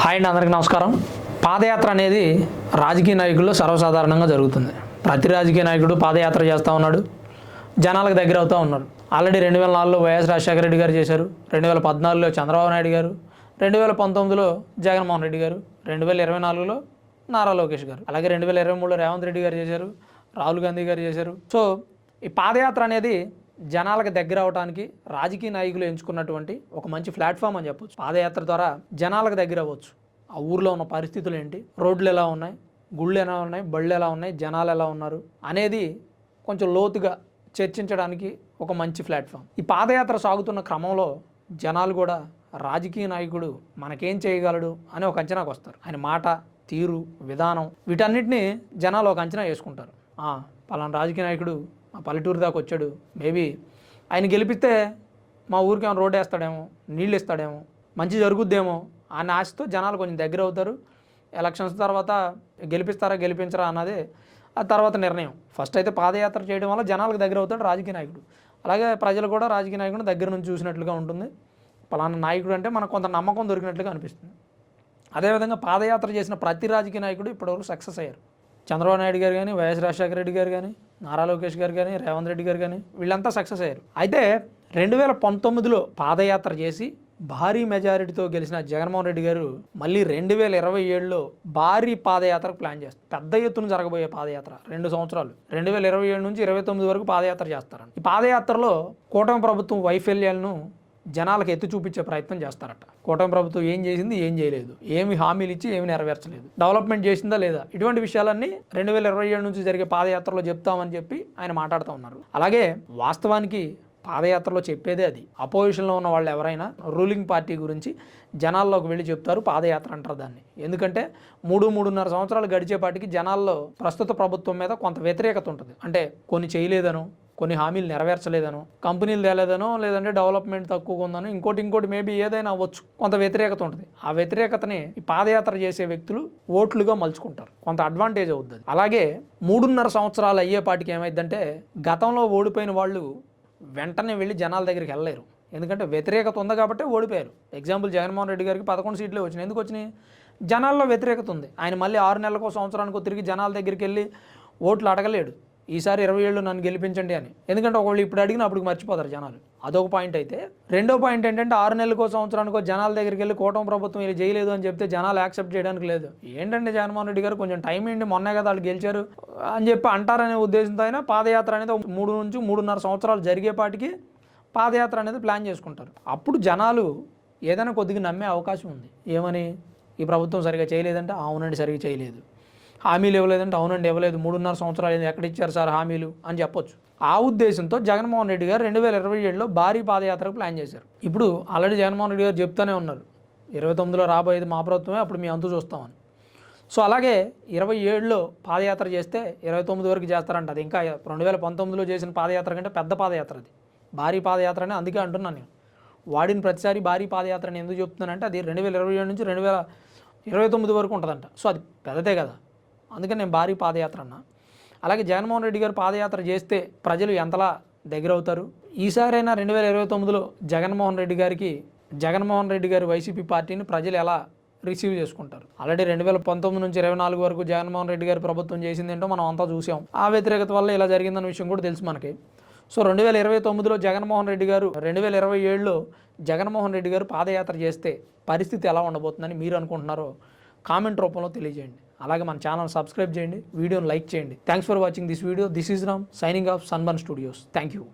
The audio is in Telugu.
హాయ్ అండి అందరికీ నమస్కారం. పాదయాత్ర అనేది రాజకీయ నాయకుల్లో సర్వసాధారణంగా జరుగుతుంది. ప్రతి రాజకీయ నాయకుడు పాదయాత్ర చేస్తూ ఉన్నాడు జనాలకు దగ్గర అవుతూ ఉన్నారు ఆల్రెడీ రెండు వేల నాలుగులో వైఎస్ రాజశేఖర రెడ్డి గారు చేశారు రెండు వేల పద్నాలుగులో చంద్రబాబు నాయుడు గారు రెండు వేల పంతొమ్మిదిలో జగన్మోహన్ రెడ్డి గారు రెండు వేల ఇరవై నాలుగులో నారా లోకేష్ గారు అలాగే రెండు వేల ఇరవై మూడులో రేవంత్ రెడ్డి గారు చేశారు రాహుల్ గాంధీ గారు చేశారు. సో ఈ పాదయాత్ర అనేది జనాలకు దగ్గర అవడానికి రాజకీయ నాయకులు ఎంచుకున్నటువంటి ఒక మంచి ప్లాట్ఫామ్ అని చెప్పొచ్చు. పాదయాత్ర ద్వారా జనాలకు దగ్గర అవ్వచ్చు. ఆ ఊర్లో ఉన్న పరిస్థితులు ఏంటి? రోడ్లు ఎలా ఉన్నాయి? గుళ్ళు ఎలా ఉన్నాయి? బళ్ళు ఎలా ఉన్నాయి? జనాలు ఎలా ఉన్నారు? అనేది కొంచెం లోతుగా చర్చించడానికి ఒక మంచి ప్లాట్ఫామ్. ఈ పాదయాత్ర సాగుతున్న క్రమంలో జనాలు కూడా రాజకీయ నాయకుడు మనకేం చేయగలడు అని ఒక అంచనాకు వస్తారు. ఆయన మాట తీరు విధానం వీటన్నిటిని జనాలు ఒక అంచనా వేసుకుంటారు. పలానా రాజకీయ నాయకుడు పల్లెటూరు దాకా వచ్చాడు. మేబీ ఆయన గెలిపిస్తే మా ఊరికి ఏమైనా రోడ్డు వేస్తాడేమో నీళ్ళు ఇస్తాడేమో మంచి జరుగుద్దేమో అన్న ఆశతో జనాలు కొంచెం దగ్గర అవుతారు. ఎలక్షన్స్ తర్వాత గెలిపిస్తారా గెలిపించరా అన్నది ఆ తర్వాత నిర్ణయం. ఫస్ట్ అయితే పాదయాత్ర చేయడం వల్ల జనాలకు దగ్గర అవుతాడు రాజకీయ నాయకుడు. అలాగే ప్రజలు కూడా రాజకీయ నాయకుడిని దగ్గర నుంచి చూసినట్లుగా ఉంటుంది. పలానా నాయకుడు అంటే మనకు కొంత నమ్మకం దొరికినట్లుగా అనిపిస్తుంది. అదేవిధంగా పాదయాత్ర చేసిన ప్రతి రాజకీయ నాయకుడు ఇప్పటివరకు సక్సెస్ అయ్యారు. చంద్రబాబు నాయుడు గారు కానీ వైఎస్ రాజశేఖర రెడ్డి గారు కానీ నారా లోకేష్ గారు కానీ రేవంత్ రెడ్డి గారు కానీ వీళ్ళంతా సక్సెస్ అయ్యారు. అయితే రెండు వేల పంతొమ్మిదిలో పాదయాత్ర చేసి భారీ మెజారిటీతో గెలిచిన జగన్మోహన్ రెడ్డి గారు మళ్ళీ రెండు వేల ఇరవై ఏడులో భారీ పాదయాత్రకు ప్లాన్ చేస్తారు. పెద్ద ఎత్తున జరగబోయే పాదయాత్ర రెండు సంవత్సరాలు. రెండు వేల ఇరవై ఏడు నుంచి ఇరవై తొమ్మిది వరకు పాదయాత్ర చేస్తారు ఈ పాదయాత్రలో కూటమి ప్రభుత్వం వైఫల్యాలను జనాలకు ఎత్తి చూపించే ప్రయత్నం చేస్తారట. కూటమి ప్రభుత్వం ఏం చేసింది? ఏం చేయలేదు. ఏమి హామీలు ఇచ్చి ఏమి నెరవేర్చలేదు. డెవలప్మెంట్ చేసిందా లేదా? ఇటువంటి విషయాలన్నీ రెండు వేల ఇరవై ఏడు నుంచి జరిగే పాదయాత్రలో చెప్తామని చెప్పి ఆయన మాట్లాడుతూ ఉన్నారు. అలాగే వాస్తవానికి పాదయాత్రలో చెప్పేదే అది. అపోజిషన్లో ఉన్న వాళ్ళు ఎవరైనా రూలింగ్ పార్టీ గురించి జనాల్లోకి వెళ్ళి చెప్తారు పాదయాత్ర అంటారు దాన్ని. ఎందుకంటే మూడు మూడున్నర సంవత్సరాలు గడిచేపాటికి జనాల్లో ప్రస్తుత ప్రభుత్వం మీద కొంత వ్యతిరేకత ఉంటుంది. అంటే కొన్ని చేయలేదను కొన్ని హామీలు నెరవేర్చలేదనో కంపెనీలు తేలేదనో లేదంటే డెవలప్మెంట్ తక్కువగా ఉందనో ఇంకోటి ఇంకోటి మేబీ ఏదైనా అవ్వచ్చు. కొంత వ్యతిరేకత ఉంటుంది. ఆ వ్యతిరేకతని ఈ పాదయాత్ర చేసే వ్యక్తులు ఓట్లుగా మలుచుకుంటారు. కొంత అడ్వాంటేజ్ అవుతుంది అలాగే మూడున్నర సంవత్సరాలు అయ్యేపాటికి ఏమైందంటే గతంలో ఓడిపోయిన వాళ్ళు వెంటనే వెళ్ళి జనాల దగ్గరికి వెళ్ళలేరు. ఎందుకంటే వ్యతిరేకత ఉంది కాబట్టి ఓడిపోయారు. ఎగ్జాంపుల్ జగన్మోహన్ రెడ్డి గారికి పదకొండు సీట్లే వచ్చినాయి. ఎందుకు వచ్చినాయి? జనాల్లో వ్యతిరేకత ఉంది. ఆయన మళ్ళీ ఆరు నెలలకో సంవత్సరానికో తిరిగి జనాల దగ్గరికి వెళ్ళి ఓట్లు అడగలేడు. ఈసారి ఇరవై ఏళ్ళు నన్ను గెలిపించండి అని. ఎందుకంటే ఒకళ్ళు ఇప్పుడు అడిగిన అప్పుడు మర్చిపోతారు జనాలు. అదొక పాయింట్ అయితే. రెండో పాయింట్ ఏంటంటే ఆరు నెలలకో సంవత్సరానికో జనాల దగ్గరికి వెళ్ళి కూటమి ప్రభుత్వం వీళ్ళు చేయలేదు అని చెప్తే జనాలు యాక్సెప్ట్ చేయడానికి లేదు. ఏంటంటే జగన్మోహన్ రెడ్డి గారు కొంచెం టైం ఏంటి మొన్నే కదా వాళ్ళు గెలిచారు అని చెప్పి అంటారనే ఉద్దేశంతో అయినా పాదయాత్ర అనేది ఒక మూడు నుంచి మూడున్నర సంవత్సరాలు జరిగేపాటికి పాదయాత్ర అనేది ప్లాన్ చేసుకుంటారు. అప్పుడు జనాలు ఏదైనా కొద్దిగా నమ్మే అవకాశం ఉంది. ఏమని? ఈ ప్రభుత్వం సరిగా చేయలేదంటే అవునండి సరిగా చేయలేదు. హామీలు ఇవ్వలేదంటే అవునండి ఇవ్వలేదు. మూడున్నర సంవత్సరాలు ఎక్కడ ఇచ్చారు సార్ హామీలు అని చెప్పొచ్చు. ఆ ఉద్దేశంతో జగన్మోహన్ రెడ్డి గారు రెండు వేల ఇరవై ఏడులో భారీ పాదయాత్రకు ప్లాన్ చేశారు. ఇప్పుడు ఆల్రెడీ జగన్మోహన్ రెడ్డి గారు చెప్తూనే ఉన్నారు. ఇరవై తొమ్మిదిలో రాబోయేది మా ప్రభుత్వమే అప్పుడు మీ అంతు చూస్తామని. సో అలాగే ఇరవై ఏడులో పాదయాత్ర చేస్తే ఇరవై తొమ్మిది వరకు చేస్తారంట. అది ఇంకా రెండు వేల పంతొమ్మిదిలో చేసిన పాదయాత్ర కంటే పెద్ద పాదయాత్ర అది. భారీ పాదయాత్ర అని అందుకే అంటున్నాను నేను. వాడిన ప్రతిసారి భారీ పాదయాత్ర అని ఎందుకు చెప్తున్నానంటే అది రెండు వేల ఇరవై ఏడు నుంచి రెండు వేల ఇరవై తొమ్మిది వరకు ఉంటుందంట. సో అది పెద్దదే కదా. అందుకని నేను భారీ పాదయాత్ర అన్నా అలాగే జగన్మోహన్ రెడ్డి గారు పాదయాత్ర చేస్తే ప్రజలు ఎంతలా దగ్గర అవుతారు ఈసారైనా రెండు వేల ఇరవై తొమ్మిదిలో జగన్మోహన్ రెడ్డి గారికి జగన్మోహన్ రెడ్డి గారి వైసీపీ పార్టీని ప్రజలు ఎలా రిసీవ్ చేసుకుంటారు? ఆల్రెడీ రెండు వేల పంతొమ్మిది నుంచి ఇరవై నాలుగు వరకు జగన్మోహన్ రెడ్డి గారి ప్రభుత్వం చేసింది ఏంటో మనం అంతా చూసాం. ఆ వ్యతిరేకత వల్ల ఇలా జరిగిందన్న విషయం కూడా తెలుసు మనకి. సో రెండు వేల ఇరవై తొమ్మిదిలో జగన్మోహన్ రెడ్డి గారు రెండు వేల ఇరవై ఏడులో జగన్మోహన్ రెడ్డి గారు పాదయాత్ర చేస్తే పరిస్థితి ఎలా ఉండబోతుందని మీరు అనుకుంటున్నారో కామెంట్ రూపంలో తెలియజేయండి. అలాగే మన ఛానల్ సబ్స్క్రైబ్ చేయండి వీడియోని లైక్ చేయండి. Thanks for watching this video this is Ram signing off Sunburn studios thank you